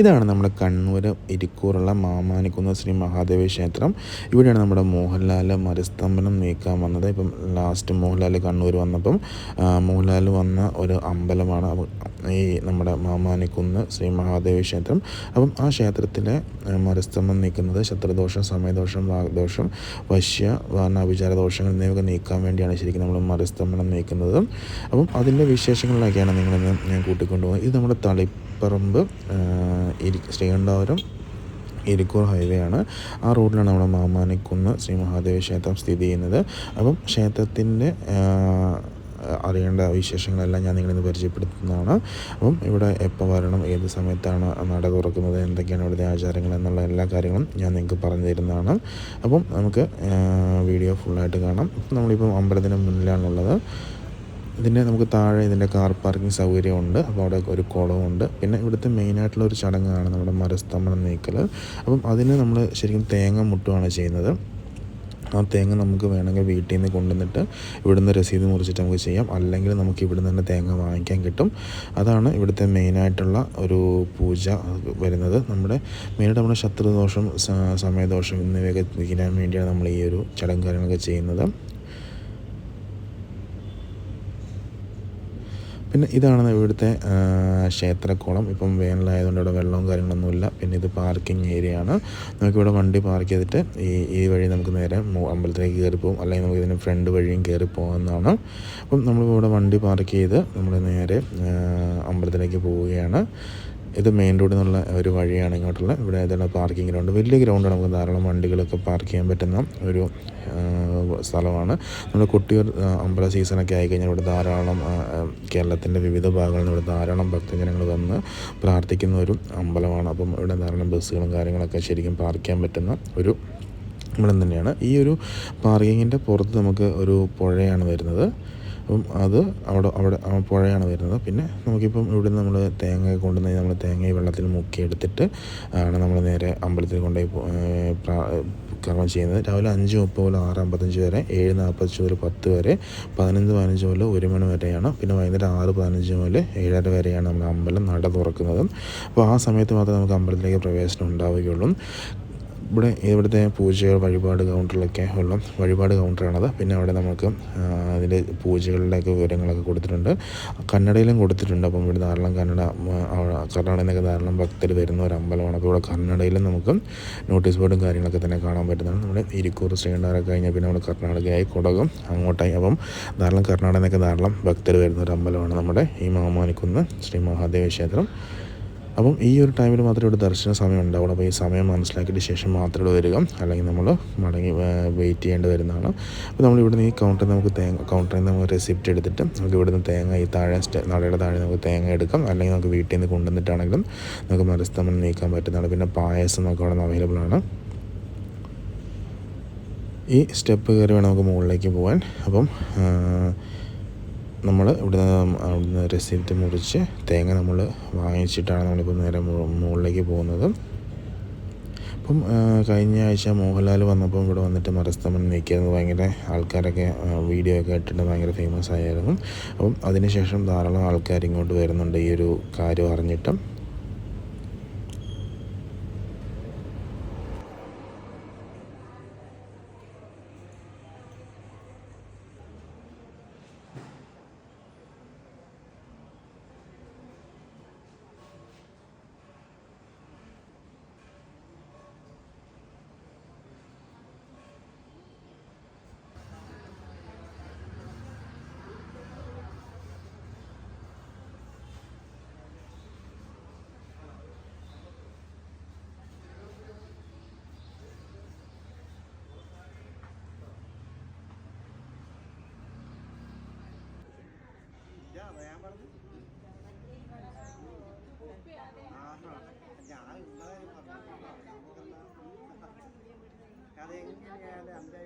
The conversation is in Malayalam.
ഇതാണ് നമ്മുടെ കണ്ണൂർ ഇരിക്കൂറുള്ള മാമാനിക്കുന്ന് ശ്രീ മഹാദേവ ക്ഷേത്രം. ഇവിടെയാണ് നമ്മുടെ മോഹൻലാൽ മരുസ്തംഭനം നീക്കാൻ വന്നത്. ഇപ്പം ലാസ്റ്റ് മോഹൻലാൽ കണ്ണൂർ വന്നപ്പം മോഹൻലാൽ വന്ന ഒരു അമ്പലമാണ് ഈ നമ്മുടെ മാമാനിക്കുന്ന് ശ്രീ മഹാദേവ ക്ഷേത്രം. അപ്പം ആ ക്ഷേത്രത്തിലെ മരസ്തംഭം നീക്കുന്നത് ശത്രുദോഷം സമയദോഷം വാഗ്ദോഷം വശ്യ വർണാഭിചാര ദോഷങ്ങൾ എന്നിവയൊക്കെ നീക്കാൻ വേണ്ടിയാണ് ശരിക്കും നമ്മൾ മരുസ്തംഭനം നീക്കുന്നത്. അപ്പം അതിന്റെ വിശേഷങ്ങളിലൊക്കെയാണ് നിങ്ങളിന്ന് ഞാൻ കൂട്ടിക്കൊണ്ടുപോകുന്നത്. ഇത് നമ്മുടെ തളിപ്പറമ്പ് ആ, ഇരി ശ്രീകണ്ഠാപുരം ഇരിക്കൂർ ഹൈവേ ആണ്. ആ റോഡിലാണ് നമ്മുടെ മാമാനിക്കുന്ന് ശ്രീ മഹാദേവ ക്ഷേത്രം സ്ഥിതി ചെയ്യുന്നത്. അപ്പം ക്ഷേത്രത്തിന്റെ അറിയേണ്ട വിശേഷങ്ങളെല്ലാം ഞാൻ നിങ്ങളിന്ന് പരിചയപ്പെടുത്തുന്നതാണ്. അപ്പം ഇവിടെ എപ്പോൾ വരണം ഏത് സമയത്താണ് നട തുറക്കുന്നത് എന്തൊക്കെയാണ് ഇവിടുത്തെ ആചാരങ്ങൾ എന്നുള്ള എല്ലാ കാര്യങ്ങളും ഞാൻ നിങ്ങൾക്ക് പറഞ്ഞു തരുന്നതാണ്. അപ്പം നമുക്ക് വീഡിയോ ഫുള്ളായിട്ട് കാണാം. നമ്മളിപ്പം അമ്പലത്തിന് മുന്നിലാണുള്ളത്. ഇതിന്റെ നമുക്ക് താഴെ ഇതിന്റെ കാർ പാർക്കിംഗ് സൗകര്യമുണ്ട്. അപ്പോൾ അവിടെ ഒരു കുളമുണ്ട് പിന്നെ ഇവിടുത്തെ മെയിനായിട്ടുള്ള ഒരു ചടങ്ങാണ് നമ്മുടെ മരസ്തംഭനം നീക്കൽ അപ്പം അതിന് നമ്മൾ ശരിക്കും തേങ്ങ മുട്ടുകയാണ് ചെയ്യുന്നത്. ആ തേങ്ങ നമുക്ക് വേണമെങ്കിൽ വീട്ടിൽ നിന്ന് കൊണ്ടുവന്നിട്ട് ഇവിടുന്ന് രസീത് മുറിച്ചിട്ട് നമുക്ക് ചെയ്യാം. അല്ലെങ്കിൽ നമുക്ക് ഇവിടുന്ന് തന്നെ തേങ്ങ വാങ്ങിക്കാൻ കിട്ടും. അതാണ് ഇവിടുത്തെ മെയിനായിട്ടുള്ള ഒരു പൂജ വരുന്നത്. നമ്മുടെ മെയിനായിട്ട് നമ്മുടെ ശത്രുദോഷം സമയദോഷം എന്നിവയൊക്കെ തീരാൻ വേണ്ടിയാണ് നമ്മൾ ഈ ഒരു ചടങ്ങ് കാര്യങ്ങളൊക്കെ ചെയ്യുന്നത്. പിന്നെ ഇതാണ് ഇവിടുത്തെ ക്ഷേത്രക്കുളം. ഇപ്പം വേനലായതുകൊണ്ട് ഇവിടെ വെള്ളവും കാര്യങ്ങളൊന്നുമില്ല. പിന്നെ ഇത് പാർക്കിംഗ് ഏരിയ ആണ് നമുക്കിവിടെ വണ്ടി പാർക്ക് ചെയ്തിട്ട് ഈ ഈ വഴി നമുക്ക് നേരെ അമ്പലത്തിലേക്ക് കയറി പോകും അല്ലെങ്കിൽ നമുക്ക് ഇതിന് ഫ്രണ്ട് വഴിയും കയറി പോകാവുന്നതാണ്. അപ്പം നമ്മളിവിടെ വണ്ടി പാർക്ക് ചെയ്ത് നമ്മൾ നേരെ അമ്പലത്തിലേക്ക് പോവുകയാണ്. ഇത് മെയിൻ റോഡിൽ നിന്നുള്ള ഒരു വഴിയാണ് ഇങ്ങോട്ടുള്ള. ഇവിടെ ഏതാണ് പാർക്കിംഗ് ഗ്രൗണ്ട് വലിയ ഗ്രൗണ്ടാണ് നമുക്ക് ധാരാളം വണ്ടികളൊക്കെ പാർക്ക് ചെയ്യാൻ പറ്റുന്ന ഒരു സ്ഥലമാണ്. നമ്മൾ കുട്ടികൾ അമ്പല സീസണൊക്കെ ആയിക്കഴിഞ്ഞാൽ ഇവിടെ ധാരാളം കേരളത്തിന്റെ വിവിധ ഭാഗങ്ങളിൽ നിന്ന് ഇവിടെ ധാരാളം ഭക്തജനങ്ങൾ വന്ന് പ്രാർത്ഥിക്കുന്ന ഒരു അമ്പലമാണ്. അപ്പം ഇവിടെ ധാരാളം ബസ്സുകളും കാര്യങ്ങളൊക്കെ ശരിക്കും പാർക്ക് ചെയ്യാൻ പറ്റുന്ന ഒരു അമ്പലം തന്നെയാണ്. ഈ ഒരു പാർക്കിങ്ങിന്റെ പുറത്ത് നമുക്ക് ഒരു പുഴയാണ് വരുന്നത്. അപ്പം അത് അവിടെ അവിടെ പുഴയാണ് വരുന്നത്. പിന്നെ നമുക്കിപ്പം ഇവിടെ നമ്മൾ തേങ്ങ കൊണ്ടുവന്ന് നമ്മൾ തേങ്ങ വെള്ളത്തിൽ മുക്കിയെടുത്തിട്ട് ആണ് നമ്മൾ നേരെ അമ്പലത്തിൽ കൊണ്ടുപോയി കർമ്മം ചെയ്യുന്നത്. രാവിലെ അഞ്ച് മുപ്പത് മുതൽ ആറ് അമ്പത്തഞ്ച് വരെ ഏഴ് നാൽപ്പത്തഞ്ച് മുതൽ പത്ത് വരെ പതിനഞ്ച് പതിനഞ്ച് മുതൽ ഒരു മണി വരെയാണ്. പിന്നെ വൈകുന്നേരം ആറ് പതിനഞ്ച് മുതൽ ഏഴര വരെയാണ് നമ്മൾ അമ്പലം നട തുറക്കുന്നത്. അപ്പോൾ ആ സമയത്ത് മാത്രമേ നമുക്ക് അമ്പലത്തിലേക്ക് പ്രവേശനം ഉണ്ടാവുകയുള്ളൂ. ഇവിടെ ഇവിടുത്തെ പൂജകൾ വഴിപാട് കൗണ്ടറിലൊക്കെ ഉള്ള വഴിപാട് കൗണ്ടറാണത്. പിന്നെ അവിടെ നമുക്ക് അതിന്റെ പൂജകളുടെയൊക്കെ വിവരങ്ങളൊക്കെ കൊടുത്തിട്ടുണ്ട്. കന്നഡയിലും കൊടുത്തിട്ടുണ്ട്. അപ്പം ഇവിടെ ധാരാളം കന്നഡ കർണാടകയിൽ നിന്നൊക്കെ ധാരാളം ഭക്തർ വരുന്ന ഒരു അമ്പലമാണ്. അപ്പോൾ ഇവിടെ കന്നഡയിലും നമുക്ക് നോട്ടീസ് ബോർഡും കാര്യങ്ങളൊക്കെ തന്നെ കാണാൻ പറ്റുന്നതാണ്. നമ്മുടെ ഇരിക്കൂർ ശ്രീകണ്ഠാരൊക്കെ കഴിഞ്ഞാൽ പിന്നെ നമ്മുടെ കർണാടകയായി കുടകും അങ്ങോട്ടായി. അപ്പം ധാരാളം കർണാടകയിൽ നിന്നൊക്കെ ധാരാളം ഭക്തർ വരുന്ന ഒരു അമ്പലമാണ് നമ്മുടെ ഈ മാമാനിക്കുന്ന് ശ്രീ മഹാദേവ ക്ഷേത്രം. അപ്പം ഈ ഒരു ടൈമിൽ മാത്രമേ ഇവിടെ ദർശന സമയം ഉണ്ടാവുള്ളൂ. അപ്പോൾ ഈ സമയം മനസ്സിലാക്കിയിട്ട് ശേഷം മാത്രമേ ഇവിടെ വരിക. അല്ലെങ്കിൽ നമ്മൾ മടങ്ങി വെയിറ്റ് ചെയ്യേണ്ടി വരുന്നതാണ്. അപ്പോൾ നമ്മൾ ഇവിടുന്ന് ഈ കൗണ്ടറിൽ നമുക്ക് തേങ്ങ കൗണ്ടറിൽ നിന്ന് നമുക്ക് റെസിപ്റ്റ് എടുത്തിട്ട് നമുക്ക് ഇവിടുന്ന് തേങ്ങ ഈ താഴെ നടയുടെ താഴെ നമുക്ക് തേങ്ങ എടുക്കാം. അല്ലെങ്കിൽ നമുക്ക് വീട്ടിൽ നിന്ന് കൊണ്ടുവന്നിട്ടാണെങ്കിലും നമുക്ക് മരസ്തമനം നീക്കാൻ പറ്റുന്നതാണ്. പിന്നെ പായസം നമുക്ക് അവിടെ നിന്ന് അവൈലബിൾ ആണ്. ഈ സ്റ്റെപ്പ് കയറി വേണം നമുക്ക് മുകളിലേക്ക് പോകാൻ. അപ്പം നമ്മൾ ഇവിടെ അവിടുന്ന് റെസിപ്റ്റ് മുറിച്ച് തേങ്ങ നമ്മൾ വാങ്ങിച്ചിട്ടാണ് നമ്മളിപ്പോൾ നേരെ മുകളിലേക്ക് പോകുന്നത്. അപ്പം കഴിഞ്ഞ ആഴ്ച മോഹൻലാൽ വന്നപ്പോൾ ഇവിടെ വന്നിട്ട് മരസ്തമൻ നിൽക്കുന്നത് ഭയങ്കര ആൾക്കാരൊക്കെ വീഡിയോ ഒക്കെ ഇട്ടിട്ട് ഭയങ്കര ഫേമസ് ആയിരുന്നു. അപ്പം അതിനുശേഷം ധാരാളം ആൾക്കാർ ഇങ്ങോട്ട് വരുന്നുണ്ട് ഈ ഒരു കാര്യം അറിഞ്ഞിട്ട്. ഞാൻ പറഞ്ഞു ആഹാ ഞാൻ ഉണ്ടായാലും പറഞ്ഞു അതെങ്ങനെയായാലും എന്റെ